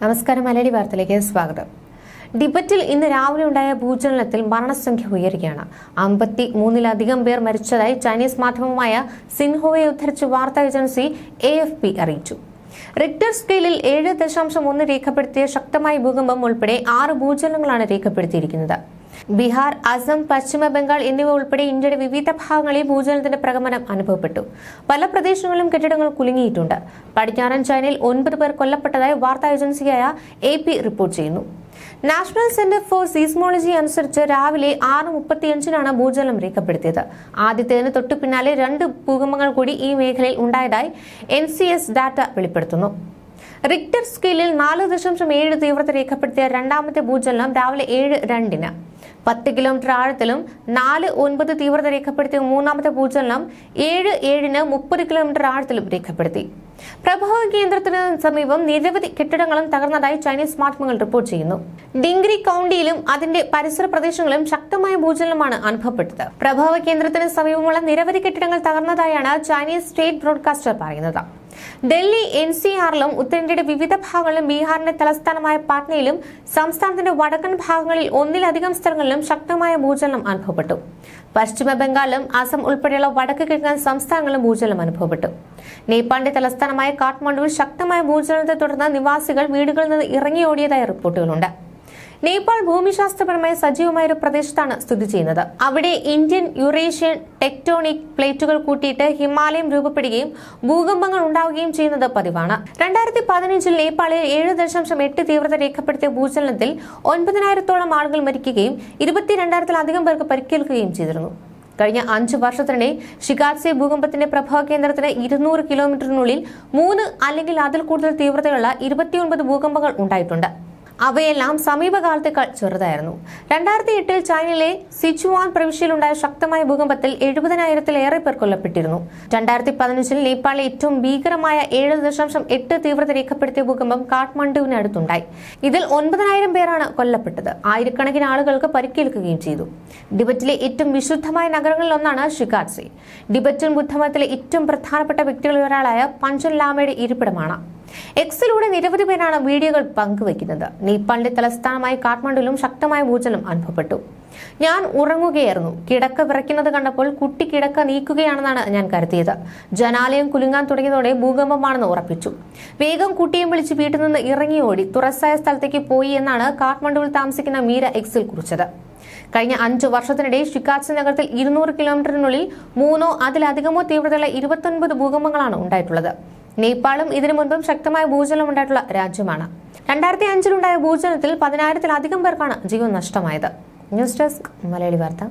നമസ്കാരം മലയാളി വാർത്തയിലേക്ക് സ്വാഗതം. ടിബറ്റിൽ ഇന്ന് രാവിലെ ഉണ്ടായ ഭൂചലനത്തിൽ മരണസംഖ്യ ഉയരുകയാണ്. അമ്പത്തി മൂന്നിലധികം പേർ മരിച്ചതായി ചൈനീസ് മാധ്യമമായ സിൻഹോയെ ഉദ്ധരിച്ച് വാർത്താ ഏജൻസി എ അറിയിച്ചു. റിക്ടർ സ്കെയിലിൽ ഏഴ് ദശാംശം ഒന്ന് രേഖപ്പെടുത്തിയ ശക്തമായ ഭൂകമ്പം ഉൾപ്പെടെ ആറ് ഭൂചലനങ്ങളാണ് രേഖപ്പെടുത്തിയിരിക്കുന്നത്. ബീഹാർ അസം പശ്ചിമ ബംഗാൾ എന്നിവ ഉൾപ്പെടെ ഇന്ത്യയുടെ വിവിധ ഭാഗങ്ങളിൽ ഭൂചലനത്തിന്റെ പ്രകമനം അനുഭവപ്പെട്ടു. പല പ്രദേശങ്ങളിലും കെട്ടിടങ്ങൾ കുലുങ്ങിയിട്ടുണ്ട്. പടിഞ്ഞാറൻ ചൈനയിൽ ഒൻപത് പേർ കൊല്ലപ്പെട്ടതായി വാർത്താ ഏജൻസിയായ എ റിപ്പോർട്ട് ചെയ്യുന്നു. നാഷണൽ സെന്റർ ഫോർ സീസ്മോളജി അനുസരിച്ച് രാവിലെ ആറ് മുപ്പത്തിയഞ്ചിനാണ് ഭൂചലനം രേഖപ്പെടുത്തിയത്. ആദ്യത്തേതിന് തൊട്ടു പിന്നാലെ രണ്ട് ഭൂകമ്പങ്ങൾ കൂടി ഈ മേഖലയിൽ ഉണ്ടായതായി എൻ സി എസ് ഡാറ്റ വെളിപ്പെടുത്തുന്നു. റിക്ടർ സ്കെയിലിൽ നാല് ദശാംശം ഏഴ് തീവ്രത രേഖപ്പെടുത്തിയ രണ്ടാമത്തെ ഭൂചലനം രാവിലെ ഏഴ് രണ്ടിന്. പത്ത് കിലോമീറ്റർ ആഴത്തിലും നാല് ഒൻപത് തീവ്രത രേഖപ്പെടുത്തിയ മൂന്നാമത്തെ ഭൂചലനം ഏഴ് ഏഴിന് മുപ്പത് കിലോമീറ്റർ ആഴത്തിലും രേഖപ്പെടുത്തി. പ്രഭവ കേന്ദ്രത്തിന് സമീപം നിരവധി കെട്ടിടങ്ങളും തകർന്നതായി ചൈനീസ് മാധ്യമങ്ങൾ റിപ്പോർട്ട് ചെയ്യുന്നു. ഡിംഗ്രി കൌണ്ടിയിലും അതിന്റെ പരിസര പ്രദേശങ്ങളിലും ശക്തമായ ഭൂചലനമാണ് അനുഭവപ്പെട്ടത്. പ്രഭവ കേന്ദ്രത്തിന് സമീപമുള്ള നിരവധി കെട്ടിടങ്ങൾ തകർന്നതായാണ് ചൈനീസ് സ്റ്റേറ്റ് ബ്രോഡ്കാസ്റ്റർ പറയുന്നത്. ഡൽഹി എൻ സി ആറിലും ഉത്തരേന്ത്യയുടെ വിവിധ ഭാഗങ്ങളിലും ബീഹാറിന്റെ തലസ്ഥാനമായ പാട്നയിലും സംസ്ഥാനത്തിന്റെ വടക്കൻ ഭാഗങ്ങളിൽ ഒന്നിലധികം സ്ഥലങ്ങളിലും ശക്തമായ ഭൂചലനം അനുഭവപ്പെട്ടു. പശ്ചിമ ബംഗാളിലും അസം ഉൾപ്പെടെയുള്ള വടക്ക് കിഴക്കൻ സംസ്ഥാനങ്ങളിലും ഭൂചലനം അനുഭവപ്പെട്ടു. നേപ്പാളിന്റെ തലസ്ഥാനമായ കാഠ്മണ്ഡുവിൽ ശക്തമായ ഭൂചലനത്തെ തുടർന്ന് നിവാസികൾ വീടുകളിൽ നിന്ന് ഇറങ്ങിയോടിയതായി റിപ്പോർട്ടുകളുണ്ട്. നേപ്പാൾ ഭൂമിശാസ്ത്രപരമായി സജീവമായ ഒരു പ്രദേശത്താണ് സ്ഥിതി ചെയ്യുന്നത്. അവിടെ ഇന്ത്യൻ യുറേഷ്യൻ ടെക്ടോണിക് പ്ലേറ്റുകൾ കൂട്ടിയിട്ട് ഹിമാലയം രൂപപ്പെടുകയും ഭൂകമ്പങ്ങൾ ഉണ്ടാവുകയും ചെയ്യുന്നത് പതിവാണ്. രണ്ടായിരത്തി പതിനഞ്ചിൽ നേപ്പാളിൽ ഏഴ് ദശാംശം എട്ട് തീവ്രത രേഖപ്പെടുത്തിയ ഭൂചലനത്തിൽ ഒൻപതിനായിരത്തോളം ആളുകൾ മരിക്കുകയും ഇരുപത്തിരണ്ടായിരത്തിലധികം പേർക്ക് പരിക്കേൽക്കുകയും ചെയ്തിരുന്നു. കഴിഞ്ഞ അഞ്ച് വർഷത്തിനിടെ ഷിഗാറ്റ്സെ ഭൂകമ്പത്തിന്റെ പ്രഭവ കേന്ദ്രത്തിന് ഇരുന്നൂറ് കിലോമീറ്ററിനുള്ളിൽ മൂന്ന് അല്ലെങ്കിൽ അതിൽ കൂടുതൽ തീവ്രതയുള്ള ഇരുപത്തിയൊൻപത് ഭൂകമ്പങ്ങൾ ഉണ്ടായിട്ടുണ്ട്. അവയെല്ലാം സമീപകാലത്തേക്കാൾ ചെറുതായിരുന്നു. രണ്ടായിരത്തി എട്ടിൽ ചൈനയിലെ സിച്ചുവാൻ പ്രവിശ്യയിലുണ്ടായ ശക്തമായ ഭൂകമ്പത്തിൽ എഴുപതിനായിരത്തിലേറെ പേർ കൊല്ലപ്പെട്ടിരുന്നു. രണ്ടായിരത്തി പതിനഞ്ചിൽ നേപ്പാളിലെ ഏറ്റവും ഭീകരമായ ഏഴ് ദശാംശം എട്ട് തീവ്രത രേഖപ്പെടുത്തിയ ഭൂകമ്പം കാഠ്മണ്ഡുവിനടുത്തുണ്ടായി ഇതിൽ ഒൻപതിനായിരം പേരാണ് കൊല്ലപ്പെട്ടത്. ആയിരക്കണക്കിന് ആളുകൾക്ക് പരിക്കേൽക്കുകയും ചെയ്തു. ഡിബറ്റിലെ ഏറ്റവും വിശുദ്ധമായ നഗരങ്ങളിൽ ഒന്നാണ് ഷിക്കാർസി ടിബറ്റൻ ബുദ്ധമതത്തിലെ ഏറ്റവും പ്രധാനപ്പെട്ട വ്യക്തികളിൽ ഒരാളായ പഞ്ചൻ ലാമയുടെ ഇരിപ്പിടമാണ്. എക്സിലൂടെ നിരവധി പേരാണ് വീഡിയോകൾ പങ്കുവെക്കുന്നത് നേപ്പാളിന്റെ തലസ്ഥാനമായ കാഠ്മണ്ഡുവിലും ശക്തമായ ഭൂചലനം അനുഭവപ്പെട്ടു. ഞാൻ ഉറങ്ങുകയായിരുന്നു. കിടക്ക വിറയ്ക്കുന്നത് കണ്ടപ്പോൾ കുട്ടി കിടക്ക നീക്കുകയാണെന്നാണ് ഞാൻ കരുതിയത്. ജനാലയം കുലുങ്ങാൻ തുടങ്ങിയതോടെ ഭൂകമ്പമാണെന്ന് ഉറപ്പിച്ചു. വേഗം കുട്ടിയെ വിളിച്ച് വീട്ടിൽ നിന്ന് ഓടി തുറസായ സ്ഥലത്തേക്ക് പോയി എന്നാണ് കാഠ്മണ്ഡുവിൽ താമസിക്കുന്ന മീര എക്സിൽ കുറിച്ചത്. കഴിഞ്ഞ അഞ്ചു വർഷത്തിനിടെ ഷിക്കാറ്റ്സ് നഗരത്തിൽ ഇരുന്നൂറ് കിലോമീറ്ററിനുള്ളിൽ മൂന്നോ അതിലധികമോ തീവ്രതയുള്ള ഇരുപത്തൊൻപത് ഭൂകമ്പങ്ങളാണ് ഉണ്ടായിട്ടുള്ളത്. നേപ്പാളും ഇതിനു മുൻപും ശക്തമായ ഭൂചലനം ഉണ്ടായിട്ടുള്ള രാജ്യമാണ്. രണ്ടായിരത്തി അഞ്ചിലുണ്ടായ ഭൂചലനത്തിൽ പതിനായിരത്തിലധികം പേർക്കാണ് ജീവൻ നഷ്ടമായത്. ന്യൂസ് ഡെസ്ക് മലയാളി വാർത്ത.